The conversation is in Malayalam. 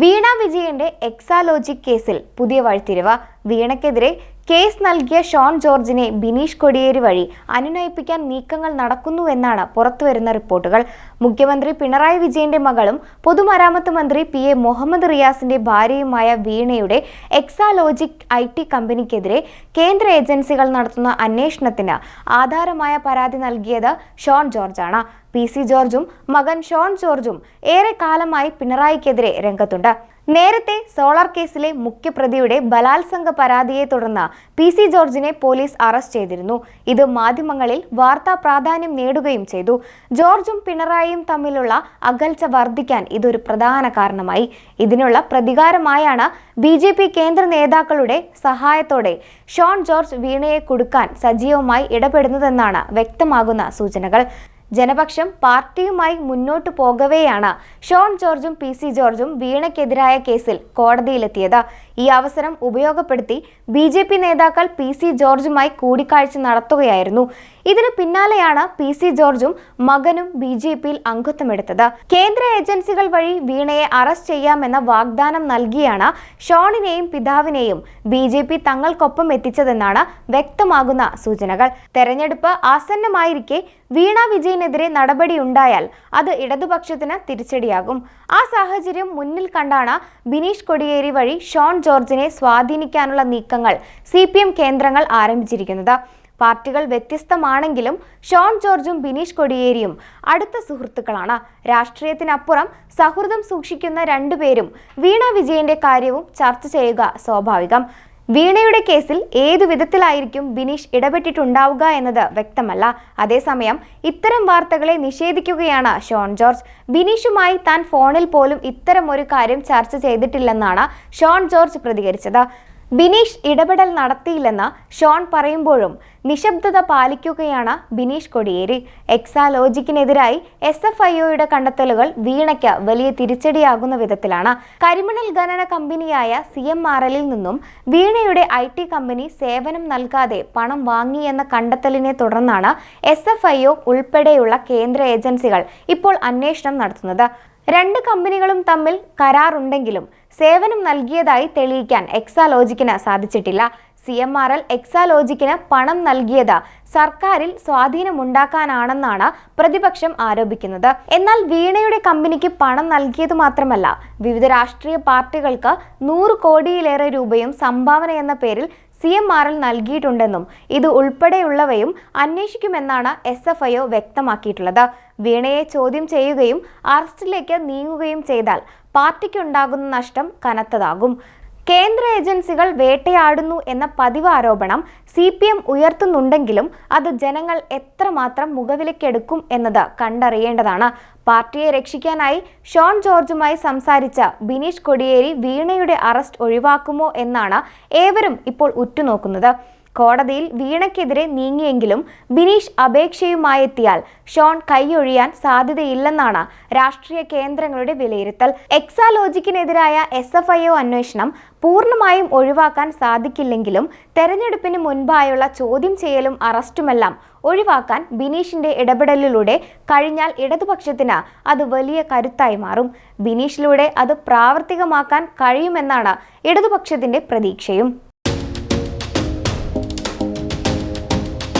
വീണ വിജയന്റെ എക്സാലോജിക് കേസിൽ പുതിയ വഴിത്തിരിവ്. വീണക്കെതിരെ കേസ് നൽകിയ ഷോൺ ജോർജിനെ ബിനീഷ് കൊടിയേരി വഴി അനുനയിപ്പിക്കാൻ നീക്കങ്ങൾ നടക്കുന്നുവെന്നാണ് പുറത്തുവരുന്ന റിപ്പോർട്ടുകൾ. മുഖ്യമന്ത്രി പിണറായി വിജയന്റെ മകളും പൊതുമരാമത്ത് മന്ത്രി പി എ മുഹമ്മദ് റിയാസിന്റെ ഭാര്യയുമായ വീണയുടെ എക്സാലോജിക് ഐ ടി കമ്പനിക്കെതിരെ കേന്ദ്ര ഏജൻസികൾ നടത്തുന്ന അന്വേഷണത്തിന് ആധാരമായ പരാതി നൽകിയത് ഷോൺ ജോർജാണ്. പി സി ജോർജും മകൻ ഷോൺ ജോർജും ഏറെ കാലമായി പിണറായിക്കെതിരെ രംഗത്തുണ്ട്. നേരത്തെ സോളാർ കേസിലെ മുഖ്യപ്രതിയുടെ ബലാത്സംഗ പരാതിയെ തുടർന്ന് പി സി ജോർജിനെ പോലീസ് അറസ്റ്റ് ചെയ്തിരുന്നു. ഇത് മാധ്യമങ്ങളിൽ വാർത്താ പ്രാധാന്യം നേടുകയും ചെയ്തു. ജോർജും പിണറായിയും തമ്മിലുള്ള അകൽച്ച വർദ്ധിക്കാൻ ഇതൊരു പ്രധാന കാരണമായി. ഇതിനുള്ള പ്രതികാരമായാണ് ബി ജെ പി കേന്ദ്ര നേതാക്കളുടെ സഹായത്തോടെ ഷോൺ ജോർജ് വീണയെ കൊടുക്കാൻ സജീവമായി ഇടപെടുന്നതെന്നാണ് വ്യക്തമാകുന്ന സൂചനകൾ. ജനപക്ഷം പാർട്ടിയുമായി മുന്നോട്ടു പോകവെയാണ്. ഷോൺ ജോർജും പി സി ജോർജും വീണയ്ക്കെതിരായ കേസിൽ കോടതിയിലെത്തിയത്. ഈ അവസരം ഉപയോഗപ്പെടുത്തി ബി ജെ പി നേതാക്കൾ പി സി ജോർജുമായി കൂടിക്കാഴ്ച നടത്തുകയായിരുന്നു. ഇതിന് പിന്നാലെയാണ് പി സി ജോർജും മകനും ബി ജെ പിയിൽ അംഗത്വമെടുത്തത്. കേന്ദ്ര ഏജൻസികൾ വഴി വീണയെ അറസ്റ്റ് ചെയ്യാമെന്ന വാഗ്ദാനം നൽകിയാണ് ഷോണിനെയും പിതാവിനെയും ബി ജെ പി തങ്ങൾക്കൊപ്പം എത്തിച്ചതെന്നാണ് വ്യക്തമാകുന്ന സൂചനകൾ. തെരഞ്ഞെടുപ്പ് ആസന്നമായിരിക്കെ വീണ വിജയനെതിരെ നടപടിയുണ്ടായാൽ അത് ഇടതുപക്ഷത്തിന് തിരിച്ചടിയാകും. ആ സാഹചര്യം മുന്നിൽ കണ്ടാണ് ബിനീഷ് കൊടിയേരി വഴി ഷോൺ ജോർജിനെ സ്വാധീനിക്കാനുള്ള നീക്കങ്ങൾ സി കേന്ദ്രങ്ങൾ ആരംഭിച്ചിരിക്കുന്നത്. പാർട്ടികൾ വ്യത്യസ്തമാണെങ്കിലും ഷോൺ ജോർജും ബിനീഷ് കൊടിയേരിയും അടുത്ത സുഹൃത്തുക്കളാണ്. രാഷ്ട്രീയത്തിനപ്പുറം സൗഹൃദം സൂക്ഷിക്കുന്ന രണ്ടുപേരും വീണ വിജയന്റെ കാര്യവും ചർച്ച ചെയ്യുക സ്വാഭാവികം. വീണയുടെ കേസിൽ ഏതു വിധത്തിലായിരിക്കും ബിനീഷ് ഇടപെട്ടിട്ടുണ്ടാവുക എന്നത് വ്യക്തമല്ല. അതേസമയം ഇത്തരം വാർത്തകളെ നിഷേധിക്കുകയാണ് ഷോൺ ജോർജ്. ബിനീഷുമായി താൻ ഫോണിൽ പോലും ഇത്തരം ഒരു കാര്യം ചർച്ച ചെയ്തിട്ടില്ലെന്നാണ് ഷോൺ ജോർജ് പ്രതികരിച്ചത്. ബിനീഷ് ഇടപെടൽ നടത്തിയില്ലെന്ന് ഷോൺ പറയുമ്പോഴും നിശബ്ദത പാലിക്കുകയാണ് ബിനീഷ് കൊടിയേരി. എക്സാലോജിക്കിനെതിരായി എസ് എഫ് ഐ ഒയുടെ കണ്ടെത്തലുകൾ വീണയ്ക്ക് വലിയ തിരിച്ചടിയാകുന്ന വിധത്തിലാണ്. കരിമണൽ ഖനന കമ്പനിയായ സി എം ആർ എല്ലിൽ നിന്നും വീണയുടെ ഐ ടി കമ്പനി സേവനം നൽകാതെ പണം വാങ്ങിയെന്ന കണ്ടെത്തലിനെ തുടർന്നാണ് എസ് എഫ് ഐ ഒ ഉൾപ്പെടെയുള്ള കേന്ദ്ര ഏജൻസികൾ ഇപ്പോൾ അന്വേഷണം നടത്തുന്നത്. രണ്ട് കമ്പനികളും തമ്മിൽ കരാറുണ്ടെങ്കിലും സേവനം നൽകിയതായി തെളിയിക്കാൻ എക്സാലോജിക്കിന് സാധിച്ചിട്ടില്ല. സി എം ആർ എൽ എക്സാലോജിക്കിന് പണം നൽകിയത് സർക്കാരിൽ സ്വാധീനമുണ്ടാക്കാനാണെന്നാണ് പ്രതിപക്ഷം ആരോപിക്കുന്നത്. എന്നാൽ വീണയുടെ കമ്പനിക്ക് പണം നൽകിയത് മാത്രമല്ല വിവിധ രാഷ്ട്രീയ പാർട്ടികൾക്ക് നൂറ് കോടിയിലേറെ രൂപയും സംഭാവന എന്ന പേരിൽ സി എം ആറിൽ നൽകിയിട്ടുണ്ടെന്നും ഇത് ഉൾപ്പെടെയുള്ളവയും അന്വേഷിക്കുമെന്നാണ് എസ് എഫ് ഐ ഒ വ്യക്തമാക്കിയിട്ടുള്ളത്. വീണയെ ചോദ്യം ചെയ്യുകയും അറസ്റ്റിലേക്ക് നീങ്ങുകയും ചെയ്താൽ പാർട്ടിക്കുണ്ടാകുന്ന നഷ്ടം കനത്തതാകും. കേന്ദ്ര ഏജൻസികൾ വേട്ടയാടുന്നു എന്ന പതിവ് ആരോപണം സി പി എം ഉയർത്തുന്നുണ്ടെങ്കിലും അത് ജനങ്ങൾ എത്രമാത്രം മുഖവിലക്കെടുക്കും എന്നത് കണ്ടറിയേണ്ടതാണ്. പാർട്ടിയെ രക്ഷിക്കാനായി ഷോൺ ജോർജുമായി സംസാരിച്ച ബിനീഷ് കൊടിയേരി വീണയുടെ അറസ്റ്റ് ഒഴിവാക്കുമോ എന്നാണ് ഏവരും ഇപ്പോൾ ഉറ്റുനോക്കുന്നത്. കോടതിയിൽ വീണയ്ക്കെതിരെ നീങ്ങിയെങ്കിലും ബിനീഷ് അപേക്ഷയുമായെത്തിയാൽ ഷോൺ കൈയൊഴിയാൻ സാധ്യതയില്ലെന്നാണ് രാഷ്ട്രീയ കേന്ദ്രങ്ങളുടെ വിലയിരുത്തൽ. എക്സാലോജിക്കിനെതിരായ എസ് എഫ് ഐ ഒ അന്വേഷണം പൂർണമായും ഒഴിവാക്കാൻ സാധിക്കില്ലെങ്കിലും തെരഞ്ഞെടുപ്പിന് മുൻപായുള്ള ചോദ്യം ചെയ്യലും അറസ്റ്റുമെല്ലാം ഒഴിവാക്കാൻ ബിനീഷിന്റെ ഇടപെടലിലൂടെ കഴിഞ്ഞാൽ ഇടതുപക്ഷത്തിന് അത് വലിയ കരുത്തായി മാറും. ബിനീഷിലൂടെ അത് പ്രാവർത്തികമാക്കാൻ കഴിയുമെന്നാണ് ഇടതുപക്ഷത്തിന്റെ പ്രതീക്ഷയും.